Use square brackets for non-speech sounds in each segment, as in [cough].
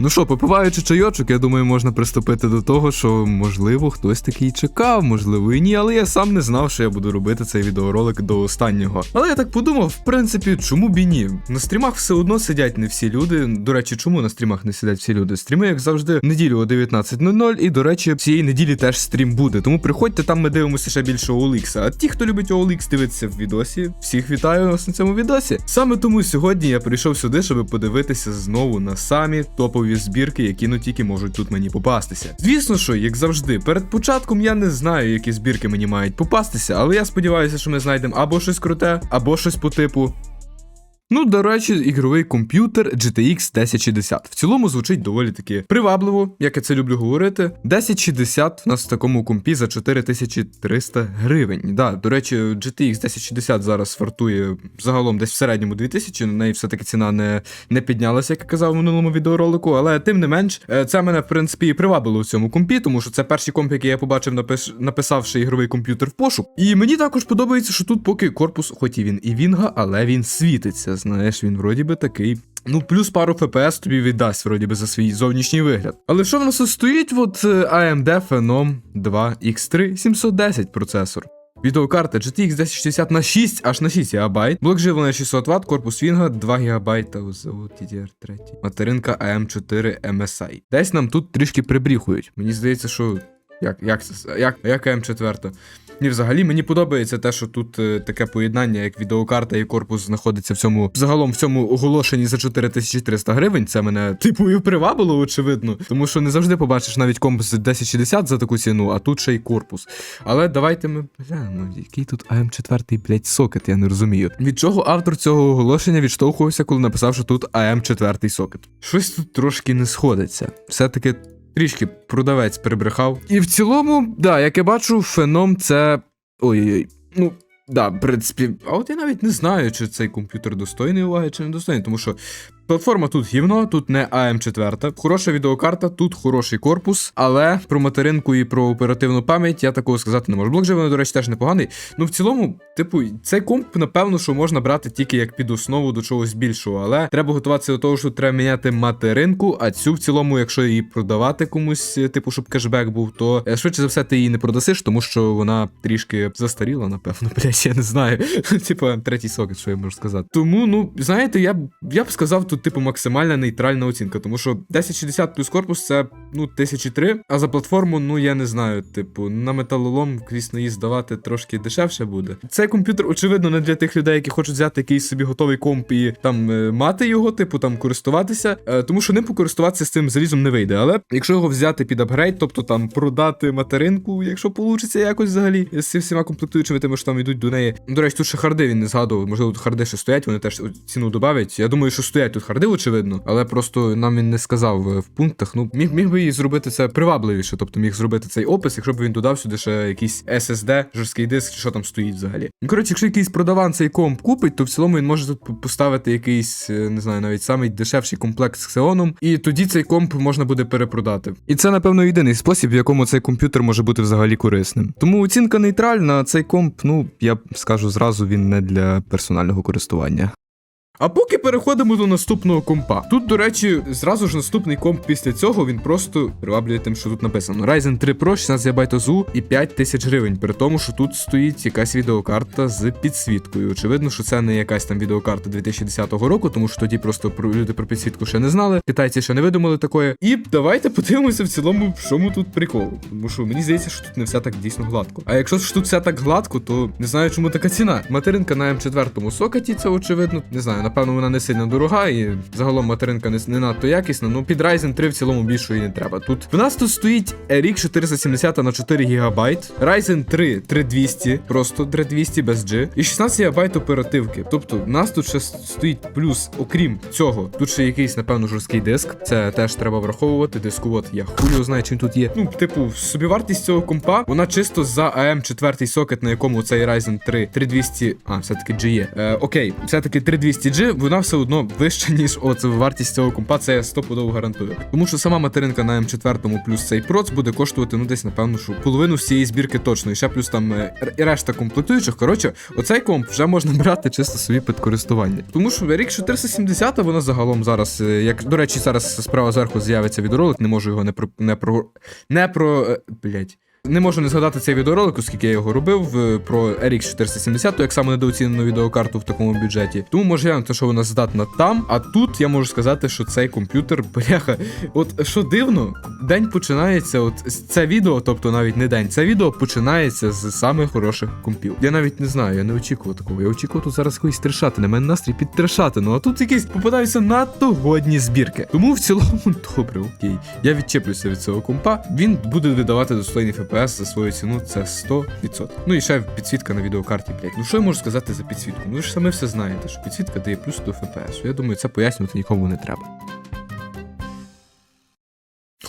Ну що, попиваючи чайочок, я думаю, можна приступити до того, що можливо хтось такий чекав, можливо і ні, але я сам не знав, що я буду робити цей відеоролик до останнього. Але я так подумав, в принципі, чому б і ні? На стрімах все одно сидять не всі люди. До речі, чому на стрімах не сидять всі люди? Стріми, як завжди, неділю о 19.00, і до речі, цієї неділі теж стрім буде. Тому приходьте, там ми дивимося ще більше OLX. А ті, хто любить OLX, дивиться в відосі, всіх вітаю нас на цьому відосі. Саме тому сьогодні я прийшов сюди, щоб подивитися знову на самі топові збірки, які ну тільки можуть тут мені попастися. Звісно, що, як завжди, перед початком я не знаю, які збірки мені мають попастися, але я сподіваюся, що ми знайдемо або щось круте, або щось по типу. Ну, до речі, ігровий комп'ютер GTX 1060. В цілому звучить доволі таки привабливо, як я це люблю говорити. 1060 в нас в такому компі за 4300 гривень. Да, до речі, GTX 1060 зараз вартує загалом десь в середньому 2000, на неї все-таки ціна не, не піднялася, як я казав в минулому відеоролику, але тим не менш, е, це мене, в принципі, і привабило в цьому компі, тому що це перший комп, який я побачив, напиш... написавши ігровий комп'ютер в пошук. І мені також подобається, що тут поки корпус, хоч і він і вінга, але він світиться. Знаєш, він вроді би такий. Ну, плюс пару FPS тобі віддасть, вроді би, за свій зовнішній вигляд. Але що в нас стоїть? От е, AMD Phenom 2 X3 710 процесор. Відеокарта GTX 1060 на 6, аж на 6 ГБ. Блок живлення 600 Вт, корпус Вінга 2 ГБ та завод DDR3. Материнка AM4 MSI. Десь нам тут трішки прибріхують. Мені здається, що. Як, як, як, як AM4? Ні, взагалі мені подобається те, що тут е, таке поєднання, як відеокарта і корпус знаходиться в цьому загалом в цьому оголошенні за 4300 гривень. Це мене типу і привабило, очевидно. Тому що не завжди побачиш навіть комп з 1060 за таку ціну, а тут ще й корпус. Але давайте ми глянемо, який тут AM4, блять, сокет, я не розумію. Від чого автор цього оголошення відштовхувався, коли написав, що тут AM4 сокет. Щось тут трошки не сходиться. Все-таки трішки продавець перебрехав. І в цілому, да, як я бачу, феном це. Ой-ой-ой. Ну, да, в принципі, а от я навіть не знаю, чи цей комп'ютер достойний уваги, чи не достойний, тому що. Платформа тут гівно, тут не АМ4. Хороша відеокарта, тут хороший корпус, але про материнку і про оперативну пам'ять я такого сказати не можу. Блок живлення, до речі, теж непоганий. Ну, в цілому, типу, цей комп, напевно, що можна брати тільки як під основу до чогось більшого, але треба готуватися до того, що треба міняти материнку, а цю в цілому, якщо її продавати комусь, типу, щоб кешбек був, то е, швидше за все ти її не продасиш, тому що вона трішки застаріла, напевно, [laughs] блядь, я не знаю. [laughs] Типу, третій сокет, що я можу сказати. Тому, ну, знаєте, я б я б сказав тут, типу, максимальна нейтральна оцінка, тому що 1060 плюс корпус це ну 1003, а за платформу, ну я не знаю, типу, на металолом, звісно, її здавати трошки дешевше буде. Цей комп'ютер, очевидно, не для тих людей, які хочуть взяти якийсь собі готовий комп і там е, мати його, типу, там користуватися, е, тому що ним покористуватися з цим залізом не вийде. Але якщо його взяти під апгрейд, тобто там продати материнку, якщо вийде якось взагалі з всіма комплектуючими тими, що там йдуть до неї. До речі, тут ще харди він не згадував. Можливо, тут харди ще стоять, вони теж ціну додавать. Я думаю, що стоять тут харди, очевидно, але просто нам він не сказав е, в пунктах. Ну, міг міг би і зробити це привабливіше, тобто міг зробити цей опис, якщо б він додав сюди ще якийсь SSD, жорсткий диск, чи що там стоїть взагалі. Ну, коротше, якщо якийсь продаван цей комп купить, то в цілому він може тут поставити якийсь, е, не знаю, навіть самий дешевший комплект з Xeon, і тоді цей комп можна буде перепродати. І це, напевно, єдиний спосіб, в якому цей комп'ютер може бути взагалі корисним. Тому оцінка нейтральна, цей комп, ну я скажу зразу, він не для персонального користування. А поки переходимо до наступного компа. Тут, до речі, зразу ж наступний комп після цього він просто приваблює тим, що тут написано. Ryzen 3 Pro 16 ГБ ОЗУ і 5 тисяч гривень. При тому, що тут стоїть якась відеокарта з підсвіткою. Очевидно, що це не якась там відеокарта 2010 року, тому що тоді просто про люди про підсвітку ще не знали. Китайці ще не видумали такої. І давайте подивимося в цілому, в чому тут прикол. Тому що мені здається, що тут не все так дійсно гладко. А якщо ж тут все так гладко, то не знаю, чому така ціна. Материнка на М4 сокеті, це очевидно. Не знаю, напевно, вона не сильно дорога, і загалом материнка не, не надто якісна. Ну під Ryzen 3 в цілому більшої не треба. Тут в нас тут стоїть RX 470 на 4 ГБ, Ryzen 3 3200, просто 3200 без G, і 16 ГБ оперативки. Тобто, в нас тут ще стоїть плюс, окрім цього, тут ще якийсь, напевно, жорсткий диск. Це теж треба враховувати. Диску, я хулю знаю, чим тут є. Ну, типу, собівартість цього компа, вона чисто за AM 4 сокет, на якому цей Ryzen 3 3200, а, все-таки G є. Е, окей, все-таки 3200G, адже вона все одно вища, ніж от вартість цього компа, це я стопудово гарантую. Тому що сама материнка на М4 плюс цей проц буде коштувати, ну десь, напевно, що половину всієї збірки точно. І ще плюс там е, решта комплектуючих. Коротше, оцей комп вже можна брати чисто собі під користування. Тому що рік 470 вона загалом зараз, е, як до речі, зараз справа зверху з'явиться відеоролик, не можу його не про не про не про е, блять. Не можу не згадати цей відеоролик, оскільки я його робив про RX 470, як саме недооцінену відеокарту в такому бюджеті. Тому може глянути, що вона здатна там. А тут я можу сказати, що цей комп'ютер, [laughs] бляха, от що дивно, день починається. От це відео, тобто навіть не день, це відео починається з самих хороших компів. Я навіть не знаю, я не очікував такого. Я очікував тут зараз якоїсь трешати. На мене настрій підтрешати. Ну а тут якісь попадаються надто годні збірки. Тому в цілому [laughs] добре, окей. Я відчеплюся від цього компа. Він буде видавати достойний FPS за свою ціну, це 100%. Ну і ще підсвітка на відеокарті, блять. Ну що я можу сказати за підсвітку? Ну ви ж самі все знаєте, що підсвітка дає плюс 100 FPS. Я думаю, це пояснювати нікому не треба.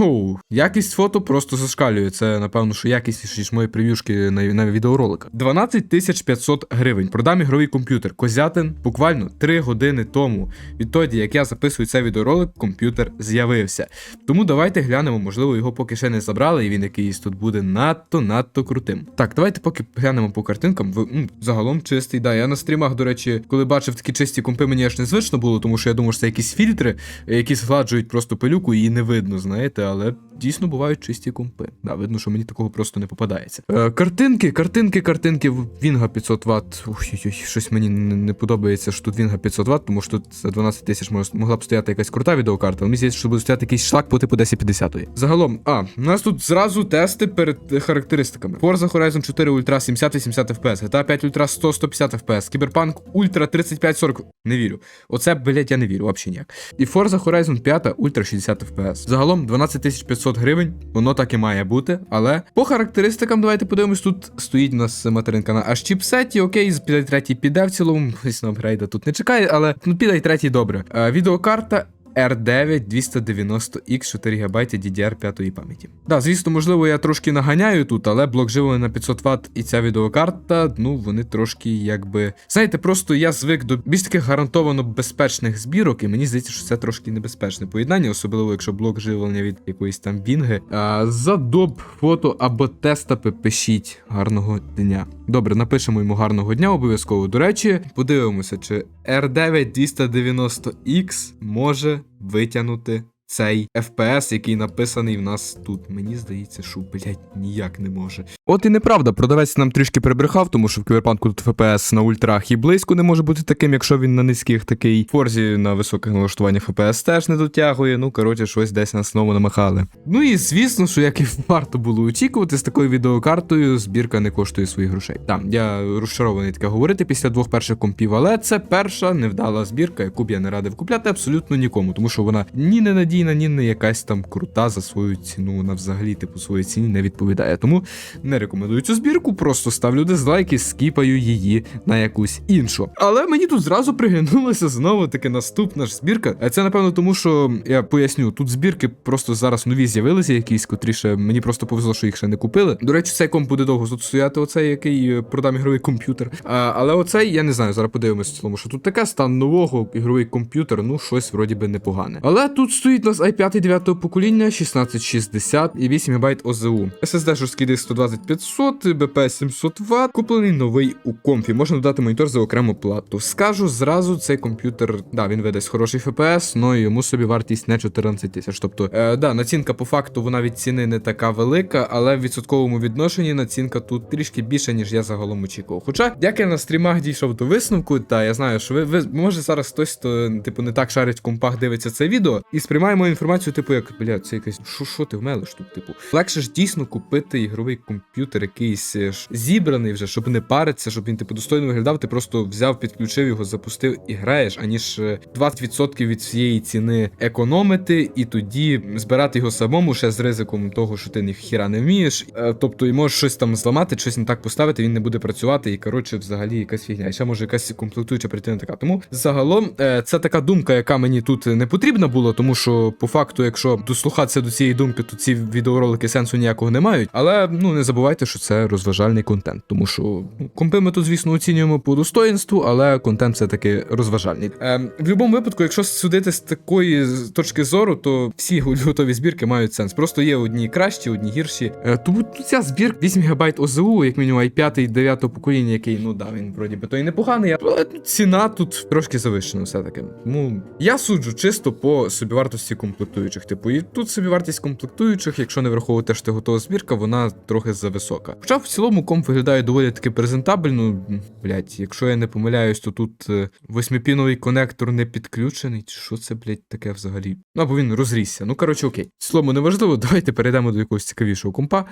Оу, якість фото просто зашкалює. Це, напевно, що якість, ніж мої прев'юшки на, на відеороликах. 12 500 гривень. Продам ігровий комп'ютер. Козятин буквально 3 години тому. Відтоді, як я записую цей відеоролик, комп'ютер з'явився. Тому давайте глянемо, можливо, його поки ще не забрали, і він якийсь тут буде надто надто крутим. Так, давайте поки глянемо по картинкам. В, м, загалом чистий. Да, я на стрімах, до речі, коли бачив такі чисті компи, мені аж незвично було, тому що я думав, що це якісь фільтри, які згладжують просто пилюку, її не видно, знаєте, але дійсно бувають чисті компи. Да, видно, що мені такого просто не попадається. Е, картинки, картинки, картинки. Вінга 500 Вт. Ой-ой-ой, щось мені не, подобається, що тут Вінга 500 Вт, тому що тут за 12 тисяч могла б стояти якась крута відеокарта, мені здається, що буде стояти якийсь шлак по типу 1050. Загалом, а, у нас тут зразу тести перед характеристиками. Forza Horizon 4 Ultra 70-80 FPS, GTA 5 Ultra 100-150 FPS, Cyberpunk Ultra 35-40. Не вірю. Оце, блять, я не вірю, взагалі ніяк. І Forza Horizon 5 Ultra 60 FPS. Загалом 12 500 гривень, воно так і має бути. Але по характеристикам, давайте подивимось, тут стоїть у нас материнка на аж чіпсеті, окей, з 5 піде в цілому. [laughs] Звісно, апгрейда тут не чекає, але ну, піде третій, добре. Е, відеокарта. R9 290X 4 ГБ DDR5 пам'яті. Да, звісно, можливо, я трошки наганяю тут, але блок живлення на 500 Вт і ця відеокарта, ну вони трошки якби. Знаєте, просто я звик до більш таких гарантовано безпечних збірок, і мені здається, що це трошки небезпечне поєднання, особливо якщо блок живлення від якоїсь там бінги. А, за доб, фото або тестапи пишіть. Гарного дня. Добре, напишемо йому гарного дня обов'язково. До речі, подивимося, чи R9 290X може витягнути цей FPS, який написаний в нас тут. Мені здається, що, блять, ніяк не може. От і неправда, продавець нам трішки перебрехав, тому що в кіберпанку тут FPS на ультрах і близько не може бути таким, якщо він на низьких такий. Форзі на високих налаштуваннях FPS теж не дотягує. Ну, коротше, щось десь нас знову намахали. Ну і звісно, що як і варто було очікувати, з такою відеокартою збірка не коштує своїх грошей. Так, я розчарований таке говорити після двох перших компів, але це перша невдала збірка, яку б я не радив купляти абсолютно нікому, тому що вона ні не надійна, ні не якась там крута за свою ціну. Вона взагалі, типу, своїй ціні не відповідає. Тому не рекомендую цю збірку, просто ставлю дизлайки, скіпаю її на якусь іншу. Але мені тут зразу приглянулася знову таки наступна ж збірка. А Це напевно тому, що я поясню, тут збірки просто зараз нові з'явилися, якісь котріше мені просто повезло, що їх ще не купили. До речі, цей комп буде довго тут стояти, оцей, який е, продам ігровий комп'ютер. Але оцей, я не знаю, зараз подивимось цілому, що тут таке стан нового ігровий комп'ютер, ну щось вроді би непогане. Але тут стоїть у i5 9 покоління, 1660 і 8 ГБ ОЗУ. SSD жорсткий диск 120 500, BP 700 Вт, куплений новий у комфі. Можна додати монітор за окрему плату. Скажу зразу, цей комп'ютер, да, він видасть хороший FPS, але йому собі вартість не 14 тисяч. Тобто, е, да, націнка по факту вона від ціни не така велика, але в відсотковому відношенні націнка тут трішки більше, ніж я загалом очікував. Хоча, як я на стрімах дійшов до висновку, та я знаю, що ви, ви може зараз хтось, хто типу не так шарить в компах, дивиться це відео, і сприймаємо інформацію, типу, як бля, це якась що, що ти вмелиш тут, типу. Легше ж дійсно купити ігровий комп'ютер, якийсь е, ж зібраний вже, щоб не паритися, щоб він типу достойно виглядав. Ти просто взяв, підключив його, запустив і граєш, аніж е, 20% від всієї ціни економити, і тоді збирати його самому ще з ризиком того, що ти ніхіра не вмієш. Е, Тобто, і можеш щось там зламати, щось не так поставити, він не буде працювати, і коротше, взагалі якась фігня. І ще може якась комплектуюча прийти не така. Тому загалом е, це така думка, яка мені тут не потрібна була, тому що по факту, якщо дослухатися до цієї думки, то ці відеоролики сенсу ніякого не мають. Але ну не забувайте, що це розважальний контент, тому що ну, компи ми тут, звісно, оцінюємо по достоїнству, але контент все таки розважальний. Е, в будь-якому випадку, якщо судити з такої точки зору, то всі готові збірки мають сенс. Просто є одні кращі, одні гірші. Е, тому ця збірка 8 ГБ ОЗУ, як мінімум i 5 і 9 покоління, який, ну да, він вроді би то і непоганий, але ціна тут трошки завищена все-таки. Тому я суджу чисто по собівартості комплектуючих. Типу, і тут собівартість комплектуючих, якщо не враховувати, що готова збірка, вона трохи зависока. Хоча в цілому комп виглядає доволі таки презентабельно. Блять, якщо я не помиляюсь, то тут е, восьмипіновий конектор не підключений. Що це, блять, таке взагалі? Ну або він розрісся. Ну коротше, окей. В цілому неважливо, давайте перейдемо до якогось цікавішого компа.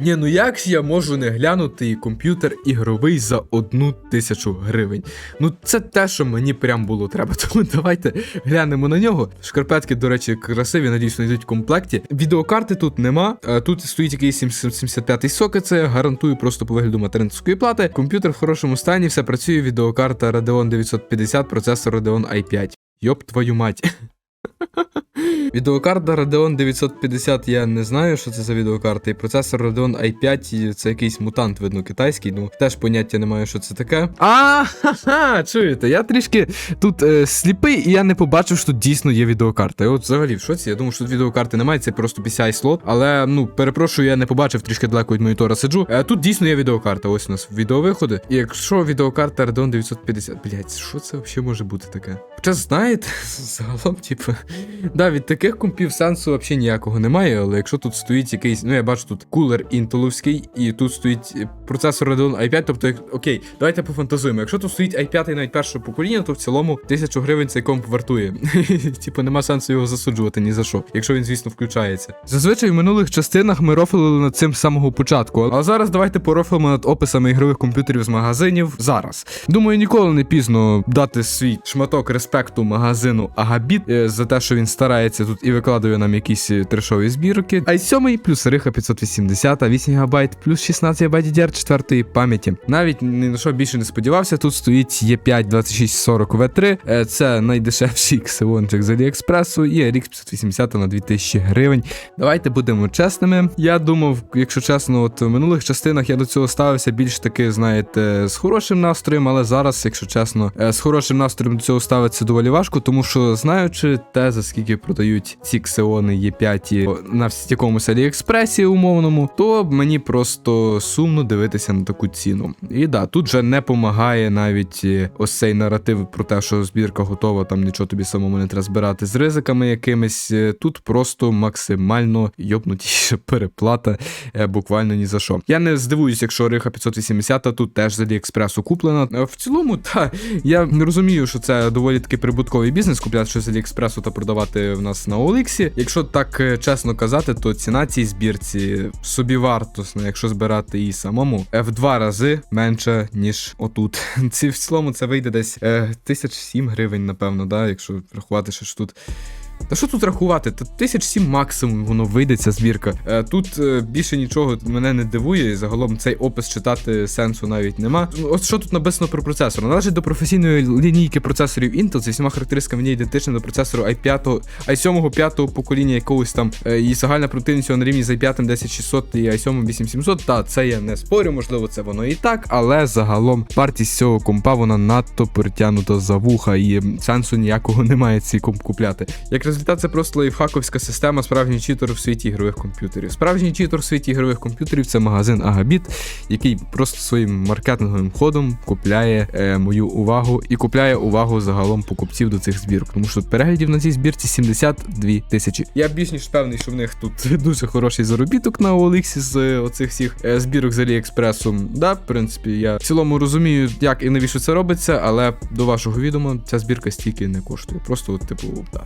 Ні, ну як я можу не глянути комп'ютер ігровий за одну тисячу гривень? Ну це те, що мені прям було треба. [laughs] Тому давайте глянемо на нього. Шкарпетки, до речі, красиві, надіюсь, йдуть в комплекті. Відеокарти тут нема. Е, Тут стоїть якийсь 775 сокет, це гарантую просто по вигляду материнської плати. Комп'ютер в хорошому стані, все працює. Відеокарта Radeon 950, процесор Radeon i5. Йоп твою мать. [laughs] Відеокарта Radeon 950, я не знаю, що це за відеокарта. І процесор Radeon i5, це якийсь мутант, видно, китайський. Ну теж поняття не маю, що це таке. А, чуєте, я трішки тут е, сліпий, і я не побачив, що тут дійсно є відеокарта. І от взагалі в шоці, я думаю, що тут відеокарти немає, це просто PCI слот. Але ну перепрошую, я не побачив трішки далеко від монітора сиджу. Е, тут дійсно є відеокарта. Ось у нас відеовиходи. І якщо відеокарта Radeon 950, блять, що це взагалі може бути таке? Хоча знаєте, загалом, типу, да, від таких компів сенсу взагалі ніякого немає, але якщо тут стоїть якийсь, ну я бачу тут кулер інтеловський, і тут стоїть е, процесор Radeon i5, тобто, окей, давайте пофантазуємо. Якщо тут стоїть i5 навіть першого покоління, то в цілому тисячу гривень цей комп вартує. [laughs] Типу, нема сенсу його засуджувати ні за що, якщо він, звісно, включається. Зазвичай в минулих частинах ми рофлили над цим з самого початку. А зараз давайте порофлимо над описами ігрових комп'ютерів з магазинів зараз. Думаю, ніколи не пізно дати свій шматок респекту магазину Агабіт е, за те, що він старається тут і викладує нам якісь е, трешові збірки. i7 плюс Риха 580, 8 ГБ, плюс 16 ГБ DDR4 пам'яті. Навіть ні на що більше не сподівався. Тут стоїть E5 2640 V3. Е, Це найдешевший ксеончик з Аліекспресу і RX 580 на 2000 гривень. Давайте будемо чесними. Я думав, якщо чесно, от в минулих частинах я до цього ставився більш таки, знаєте, з хорошим настроєм, але зараз, якщо чесно, е, з хорошим настроєм до цього ставиться доволі важко, тому що знаючи те, за скільки продають ці ксеони Є5 на вс- якомусь Аліекспресі умовному, то мені просто сумно дивитися на таку ціну. І да, тут вже не помагає навіть е, ось цей наратив про те, що збірка готова, там нічого тобі самому не треба збирати з ризиками якимись. Е, Тут просто максимально йобнутіша переплата, е, буквально ні за що. Я не здивуюсь, якщо Риха 580 тут теж з Аліекспресу куплена. Е, В цілому, та я розумію, що це доволі таки прибутковий бізнес, купляти щось з Аліекспресу та продавати в нас на Оліксі. Якщо так е, чесно казати, то ціна цій збірці собі вартосна, якщо збирати її самому, е, в два рази менша, ніж отут. [laughs] Ці в цілому це вийде десь е, тисяч сім гривень, напевно, да, якщо рахувати, що ж тут. Та що тут рахувати? Та тисяч сім максимум воно вийде ця збірка. Е, тут е, більше нічого мене не дивує, і загалом цей опис читати сенсу навіть нема. От що тут написано про процесор? Належить до професійної лінійки процесорів Intel, зі всіма характеристиками в ідентична до процесору i5, i7 5 покоління якогось там. Е, і загальна продуктивність на рівні з i5 10600 і i7 8700. Та це я не спорю, можливо, це воно і так, але загалом вартість цього компа вона надто притягнута за вуха, і сенсу ніякого [laughs] немає цей комп купляти. Як результат, це просто лайфхаковська система, справжній читер в світі ігрових комп'ютерів. Справжній читер в світі ігрових комп'ютерів це магазин Агабіт, який просто своїм маркетинговим ходом купляє е, мою увагу і купляє увагу загалом покупців до цих збірок. Тому що переглядів на цій збірці 72 тисячі. Я більш ніж певний, що в них тут [laughs] дуже хороший заробіток на OLX з е, оцих всіх е, збірок з Аліекспресу. Да, в принципі, я в цілому розумію, як і навіщо це робиться, але до вашого відома ця збірка стільки не коштує. Просто, от, типу, да,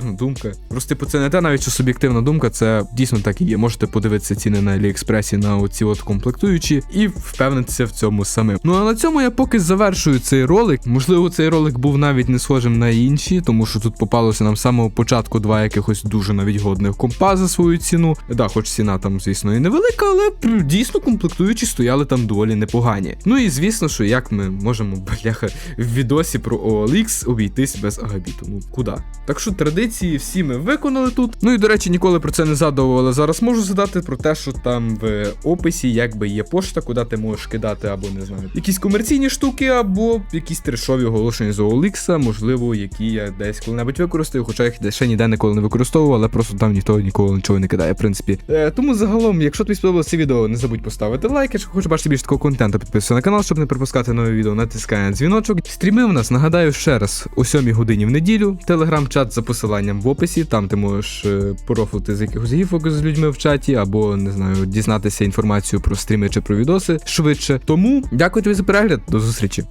суб'єктивна думка. Просто, типу, це не те, навіть що суб'єктивна думка, це дійсно так і є. Можете подивитися ціни на Аліекспресі на оці от комплектуючі і впевнитися в цьому самим. Ну а на цьому я поки завершую цей ролик. Можливо, цей ролик був навіть не схожим на інші, тому що тут попалося нам з самого початку два якихось дуже навіть годних компа за свою ціну. Да, хоч ціна там, звісно, і невелика, але дійсно комплектуючі стояли там доволі непогані. Ну і звісно, що як ми можемо [laughs] бляха в відосі про OLX обійтись без агабіту. Ну куди? Так що традиція. Традиції, всі ми виконали тут. Ну і до речі, ніколи про це не згадував, але зараз можу згадати про те, що там в описі якби є пошта, куди ти можеш кидати або не знаю, якісь комерційні штуки, або якісь трешові оголошення з OLX, можливо, які я десь коли-небудь використаю, хоча їх ще ніде ніколи не використовував, але просто там ніхто ніколи нічого не кидає, в принципі. Е, тому загалом, якщо тобі сподобалося це відео, не забудь поставити лайк, якщо хочеш бачити більше такого контенту, підписуйся на канал, щоб не пропускати нові відео, натискай на дзвіночок. Стріми у нас, нагадаю, ще раз о 7 годині в неділю. Телеграм-чат за в описі. Там ти можеш профути порофлити з якихось гіфок з людьми в чаті, або не знаю, дізнатися інформацію про стріми чи про відоси швидше. Тому дякую тобі за перегляд, до зустрічі.